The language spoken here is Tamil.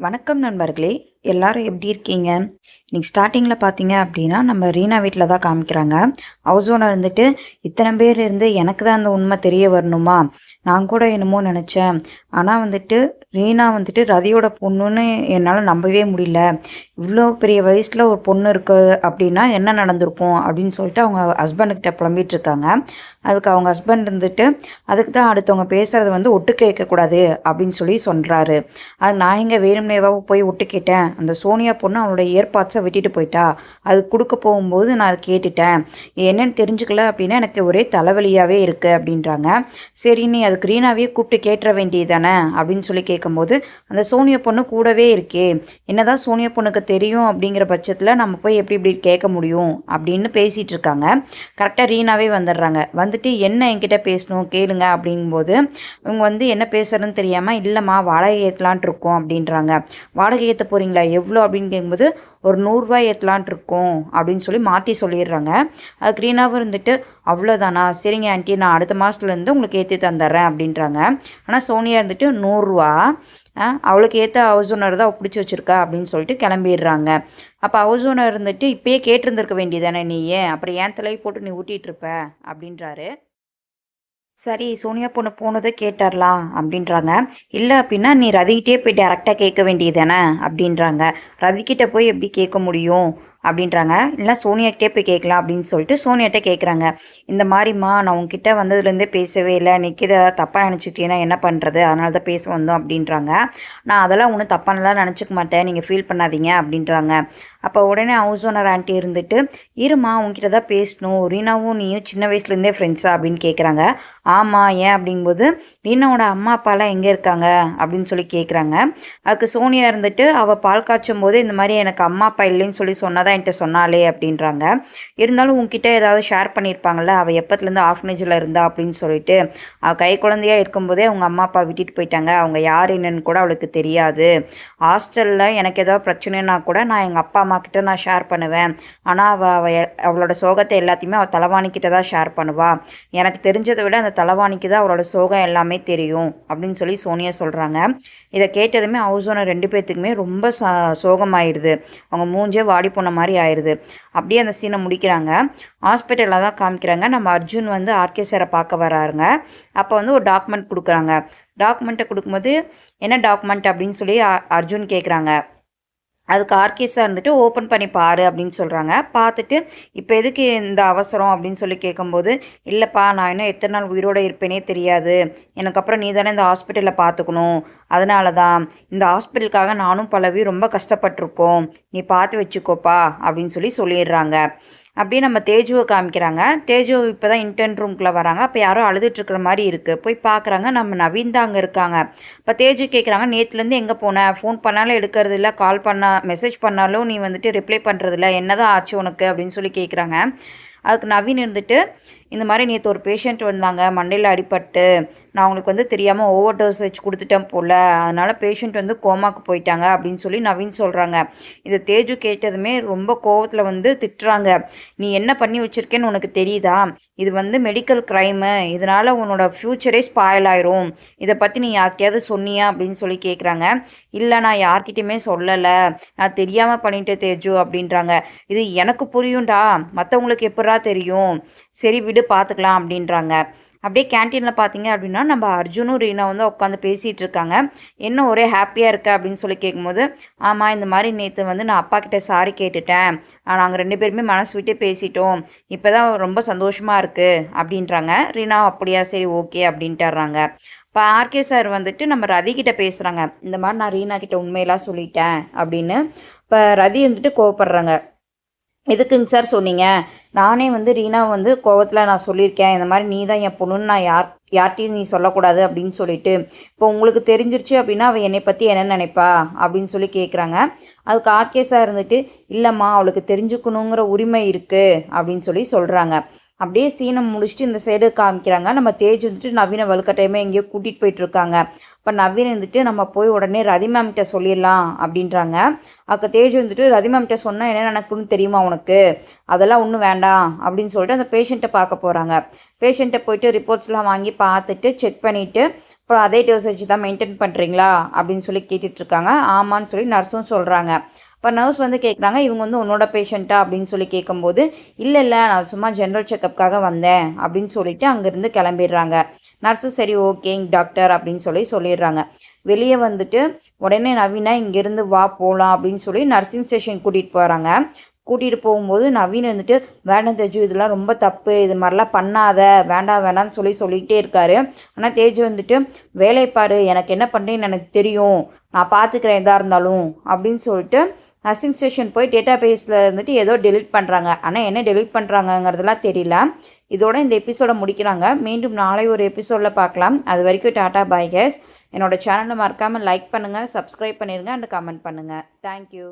வணக்கம் நண்பர்களே. எல்லாரும் எப்படி இருக்கீங்க? இன்னைக்கு ஸ்டார்டிங்கில் பார்த்தீங்க அப்படின்னா நம்ம ரீனா வீட்டில் தான் காமிக்கிறாங்க. ஹவுஸ் ஓனர் இருந்துட்டு இத்தனை பேர் இருந்து எனக்கு தான் அந்த உண்மை தெரிய வரணுமா? நான் கூட என்னமோ நினச்சேன். ஆனால் வந்துட்டு ரீனா வந்துட்டு ரதியோட பொண்ணுன்னு என்னால் நம்பவே முடியல. இவ்வளோ பெரிய வயசில் ஒரு பொண்ணு இருக்குது அப்படின்னா என்ன நடந்திருக்கும் அப்படின்னு சொல்லிட்டு அவங்க ஹஸ்பண்டுக்கிட்ட புலம்பிகிட்டு இருக்காங்க. அதுக்கு அவங்க ஹஸ்பண்ட் இருந்துட்டு அதுக்கு தான் அடுத்தவங்க பேசுகிறது வந்து ஒட்டு கேட்கக்கூடாது அப்படின்னு சொல்லி சொல்கிறாரு அது நான் எங்கே வேணும்னேவாக போய் ஒட்டு கேட்டேன் அந்த சோனியா பொண்ணு அவனோட ஏற்பாட்ஸை விட்டுட்டு போயிட்டா. அது கொடுக்க போகும்போது நான் அதை கேட்டுட்டேன். என்னன்னு தெரிஞ்சுக்கல அப்படின்னா எனக்கு ஒரே தலைவலியாகவே இருக்குது அப்படின்றாங்க. சரி நீ அதுக்கு ரீனாவே கூப்பிட்டு கேட்டுற வேண்டியது தானே அப்படின்னு சொல்லி கேட்கும்போது அந்த சோனியா பொண்ணு கூடவே இருக்கே. என்னதான் சோனியா பொண்ணுக்கு தெரியும் அப்படிங்கிற பட்சத்தில் நம்ம போய் எப்படி இப்படி கேட்க முடியும் அப்படின்னு பேசிகிட்டு இருக்காங்க. கரெக்டாக ரீனாவே வந்துடுறாங்க. வந்துட்டு என்ன என்கிட்ட பேசணும் கேளுங்க அப்படிங்கும்போது இவங்க வந்து என்ன பேசுறதுன்னு தெரியாமல் இல்லைம்மா வாடகை ஏற்றலான்ட்டு இருக்கோம் அப்படின்றாங்க. வாடகை ஏற்ற போகிறீங்களா எவ்வளோ அப்படின்னு கேட்கும்போது ஒரு நூறுரூவா ஏற்றலான்ட்டு இருக்கோம் அப்படின்னு சொல்லி மாற்றி சொல்லிடுறாங்க. அது க்ரீனாகவும் இருந்துட்டு அவ்வளோதானா? சரிங்க ஆண்டி நான் அடுத்த மாதத்துலேருந்து உங்களுக்கு ஏற்றி தந்துடுறேன் அப்படின்றாங்க. ஆனால் சோனியா இருந்துட்டு நூறுரூவா அவளுக்கு ஏற்ற ஹவுஸ் ஓனர் தான் பிடிச்சி வச்சுருக்கா? அப்படின்னு சொல்லிட்டு கிளம்பிடுறாங்க. அப்போ ஹவுஸ் ஓனர் இருந்துட்டு இப்பயே கேட்டிருந்துருக்க வேண்டியதானே நீ? ஏன்? அப்புறம் ஏன் தலையை போட்டு நீ ஊட்டிகிட்டு இருப்ப? அப்படின்றாரு. சரி சோனியா பொண்ணு போனதை கேட்டரலாம் அப்படின்றாங்க. இல்லை அப்படின்னா நீ ரதிக்கிட்டே போய் டேரெக்டாக கேட்க வேண்டியதானே அப்படின்றாங்க. ரதிக்கிட்ட போய் எப்படி கேட்க முடியும் அப்படின்றாங்க. இல்லை சோனியாக்கிட்டே போய் கேட்கலாம் அப்படின்னு சொல்லிட்டு சோனியாட்ட கேட்குறாங்க. இந்த மாதிரிம்மா நான் உங்ககிட்ட வந்ததுலேருந்தே பேசவே இல்லை நிற்கிது ஏதாவது தப்பாக நினச்சிக்கிட்டீங்கன்னா என்ன பண்ணுறது அதனால தான் பேச வந்தோம் அப்படின்றாங்க. நான் அதெல்லாம் ஒன்றும் தப்பானலாம் நினச்சிக்க மாட்டேன் நீங்கள் ஃபீல் பண்ணாதீங்க அப்படின்றாங்க. அப்போ உடனே ஹவுஸ் ஓனர் ஆண்டி இருந்துட்டு இருமா உங்ககிட்ட தான் பேசணும். ரீனாவும் நீயும் சின்ன வயசுலேருந்தே ஃப்ரெண்ட்ஸா அப்படின்னு கேட்குறாங்க ஆமாம் ஏன்? அப்படிங்கும்போது ரீனாவோட அம்மா அப்பாலாம் எங்கே இருக்காங்க? அப்படின்னு சொல்லி கேட்குறாங்க அதுக்கு சோனியா இருந்துட்டு அவள் பால் காய்ச்சும் போது இந்த மாதிரி எனக்கு அம்மா அப்பா இல்லைன்னு சொல்லி சொன்னதான் என்கிட்ட சொன்னாலே அப்படின்றாங்க. இருந்தாலும் உங்ககிட்ட ஏதாவது ஷேர் பண்ணியிருப்பாங்கள்ல அவள் எப்பத்துலேருந்து ஆஃப்னேஜில் இருந்தா? அப்படின்னு சொல்லிட்டு அவள் கை குழந்தையா இருக்கும்போதே அவங்க அம்மா அப்பா விட்டுட்டு போயிட்டாங்க. அவங்க யார் என்னன்னு கூட அவளுக்கு தெரியாது. ஹாஸ்டலில் எனக்கு ஏதாவது பிரச்சனைனா கூட நான் எங்கள் அப்பா அம்மா கிட்ட நான் ஷேர் பண்ணுவேன். ஆனால் அவள் அவளோட சோகத்தை எல்லாத்தையுமே அவள் தலைவாணிக்கிட்ட தான் ஷேர் பண்ணுவா. எனக்கு தெரிஞ்சதை விட அந்த தலைவாணிக்கு தான் அவளோட சோகம் எல்லாமே தெரியும் அப்படின்னு சொல்லி சோனியா சொல்கிறாங்க இதை கேட்டதுமே ஹவுஸ் ஓனர் ரெண்டு பேர்த்துக்குமே ரொம்ப ச சோகமாயிடுது அவங்க மூஞ்சே வாடி போன மாதிரி ஆயிடுது அப்படியே அந்த சீனை முடிக்கிறாங்க. ஹாஸ்பிட்டலில் தான் காமிக்கிறாங்க. நம்ம அர்ஜுன் வந்து ஆர்கே சாரை பார்க்க வராருங்க. அப்போ வந்து ஒரு டாக்குமெண்ட் கொடுக்குறாங்க. டாக்குமெண்ட்டை கொடுக்கும்போது என்ன டாக்குமெண்ட் அப்படின்னு சொல்லி அ- அர்ஜுன் கேட்குறாங்க அதுக்கு ஆர்கேஸாக இருந்துட்டு ஓப்பன் பண்ணி பாரு அப்படின்னு சொல்கிறாங்க பார்த்துட்டு இப்போ எதுக்கு இந்த அவசரம் அப்படின்னு சொல்லி கேட்கும்போது இல்லைப்பா நான் இன்னும் எத்தனை நாள் உயிரோடு இருப்பேனே தெரியாது. எனக்கு அப்புறம் நீ தானே இந்த ஹாஸ்பிட்டலில் பார்த்துக்கணும். அதனால தான் இந்த ஹாஸ்பிட்டலுக்காக நானும் பலவி ரொம்ப கஷ்டப்பட்டிருக்கோம். நீ பார்த்து வச்சுக்கோப்பா அப்படின்னு சொல்லி சொல்லிடுறாங்க. அப்படியே நம்ம தேஜுவை காமிக்கிறாங்க. தேஜு இப்போ தான் இன்டர்ன் ரூம்குள்ளே வராங்க. அப்போ யாரோ அழுதுட்டுருக்குற மாதிரி இருக்குது போய் பார்க்குறாங்க நம்ம நவீன் தான் அங்கே இருக்காங்க. இப்போ தேஜு கேட்குறாங்க நேற்றுலேருந்து எங்கே போன? ஃபோன் பண்ணாலும் எடுக்கிறது இல்லை. கால் பண்ணா மெசேஜ் பண்ணாலும் நீ வந்துட்டு ரிப்ளை பண்ணுறதில்ல என்னதான் ஆச்சு உனக்கு? அப்படின்னு சொல்லி கேட்குறாங்க அதுக்கு நவீன் இருந்துட்டு இந்த மாதிரி நேற்று ஒரு பேஷண்ட் வந்தாங்க. மண்டையில் அடிபட்டு நான் அவங்களுக்கு வந்து தெரியாமல் ஓவர் டோசேஜ் கொடுத்துட்டேன் போல். அதனால் பேஷண்ட் வந்து கோமாக்கு போயிட்டாங்க அப்படின்னு சொல்லி நவீன் சொல்கிறாங்க இதை தேஜு கேட்டதுமே ரொம்ப கோவத்தில் வந்து திட்டுறாங்க. நீ என்ன பண்ணி வச்சிருக்கேன்னு உனக்கு தெரியுதா? இது வந்து மெடிக்கல் க்ரைமு இதனால் உன்னோட ஃப்யூச்சரே ஸ்பாயில் ஆயிரும். இதை பற்றி நீ யார்கிட்டயாவது சொன்னியா? அப்படின்னு சொல்லி கேட்குறாங்க இல்லை நான் யார்கிட்டயுமே சொல்லலை. நான் தெரியாமல் பண்ணிட்டேன் தேஜு அப்படின்றாங்க. இது எனக்கு புரியும்டா. மற்றவங்களுக்கு எப்படா தெரியும்? சரி விடு பார்த்துக்கலாம் அப்படின்றாங்க. அப்படியே கேன்டீனில் பார்த்தீங்க அப்படின்னா நம்ம அர்ஜுனும் ரீனா வந்து உட்காந்து பேசிகிட்டு இருக்காங்க என்ன ஒரே ஹாப்பியாக இருக்க அப்படின்னு சொல்லி கேட்கும்போது ஆமாம் இந்த மாதிரி நேற்று வந்து நான் அப்பா கிட்ட சாரி கேட்டுட்டேன். நாங்கள் ரெண்டு பேருமே மனசு விட்டு பேசிட்டோம். இப்போ தான் ரொம்ப சந்தோஷமாக இருக்குது அப்படின்றாங்க. ரீனா அப்படியா சரி ஓகே அப்படின்ட்டுறாங்க இப்போ ஆர்கே சார் வந்துட்டு நம்ம ரதி கிட்ட பேசுகிறாங்க இந்த மாதிரி நான் ரீனா கிட்ட உண்மையெல்லாம் சொல்லிட்டேன் அப்படின்னு. இப்போ ரதி வந்துட்டு கோவப்படுறாங்க. எதுக்குங்க சார் சொன்னீங்க? நானே வந்து ரீனா வந்து கோவத்தில் நான் சொல்லியிருக்கேன். இந்த மாதிரி நீ தான் என் பொண்ணுன்னு நான் யார் யார்ட்டையும் நீ சொல்லக்கூடாது அப்படின்னு சொல்லிட்டு இப்போ உங்களுக்கு தெரிஞ்சிருச்சு அப்படின்னா அவள் என்னை பற்றி என்ன நினைப்பா? அப்படின்னு சொல்லி கேட்குறாங்க அதுக்கு ஆர்கேஸாக இருந்துட்டு இல்லைம்மா அவளுக்கு தெரிஞ்சுக்கணுங்கிற உரிமை இருக்குது அப்படின்னு சொல்லி சொல்கிறாங்க அப்படியே சீனை முடிச்சுட்டு இந்த சைடு காமிக்கிறாங்க. நம்ம தேஜ் வந்துட்டு நவீன வலுக்கட்டாயமே எங்கேயோ கூட்டிகிட்டு போயிட்டுருக்காங்க. இப்போ நவீன் வந்துட்டு நம்ம போய் உடனே ரதி மேம்கிட்ட சொல்லிடலாம் அப்படின்றாங்க. அக்க தேஜ் வந்துட்டு ரதி மேம்கிட்ட சொன்னால் என்ன நடக்கும்னு தெரியுமா உனக்கு? அதெல்லாம் ஒன்றும் வேண்டாம் அப்படின்னு சொல்லிட்டு அந்த பேஷண்ட்டை பார்க்க போகிறாங்க பேஷண்ட்டை போயிட்டு ரிப்போர்ட்ஸ்லாம் வாங்கி பார்த்துட்டு செக் பண்ணிவிட்டு அப்புறம் அதே டோசேஜ் தான் மெயின்டைன் பண்ணுறீங்களா அப்படின்னு சொல்லி கேட்டுட்ருக்காங்க ஆமான்னு சொல்லி நர்ஸும் சொல்கிறாங்க இப்போ நர்ஸ் வந்து கேட்குறாங்க இவங்க வந்து உன்னோட பேஷண்ட்டா அப்படின்னு சொல்லி கேட்கும்போது இல்லை இல்லை நான் சும்மா ஜென்ரல் செக்கப்புக்காக வந்தேன் அப்படின்னு சொல்லிட்டு அங்கேருந்து கிளம்பிடுறாங்க. நர்ஸும் சரி ஓகேங்க டாக்டர் அப்படின்னு சொல்லி சொல்லிடுறாங்க. வெளியே வந்துட்டு உடனே நவீனா இங்கேருந்து வா போகலாம் அப்படின்னு சொல்லி நர்சிங் ஸ்டேஷன் கூட்டிகிட்டு போகிறாங்க கூட்டிகிட்டு போகும்போது நவீன் வந்துட்டு வேண்டாம் தேஜு இதெல்லாம் ரொம்ப தப்பு இது மாதிரிலாம் பண்ணாத வேண்டாம் வேண்டாம்னு சொல்லி சொல்லிகிட்டே இருக்காரு. ஆனால் தேஜு வந்துட்டு வேலை பாரு எனக்கு என்ன பண்ணுறேன்னு எனக்கு தெரியும். நான் பார்த்துக்கிறேன் எதாக இருந்தாலும் அப்படின்னு சொல்லிட்டு நர்சிங் ஸ்டேஷன் போய் டேட்டா பேஸில் இருந்துட்டு ஏதோ டெலிட் பண்ணுறாங்க ஆனால் என்ன டெலிட் பண்ணுறாங்கங்கிறதுலாம் தெரியல. இதோட இந்த எபிசோடை முடிக்கிறாங்க. மீண்டும் நாளை ஒரு எபிசோடில் பார்க்கலாம். அது வரைக்கும் டாட்டா பாய் கேஸ் என்னோடய சேனலை மறக்காமல் லைக் பண்ணுங்கள் சப்ஸ்கிரைப் பண்ணிடுங்க அண்ட் கமெண்ட் பண்ணுங்கள் தேங்க்யூ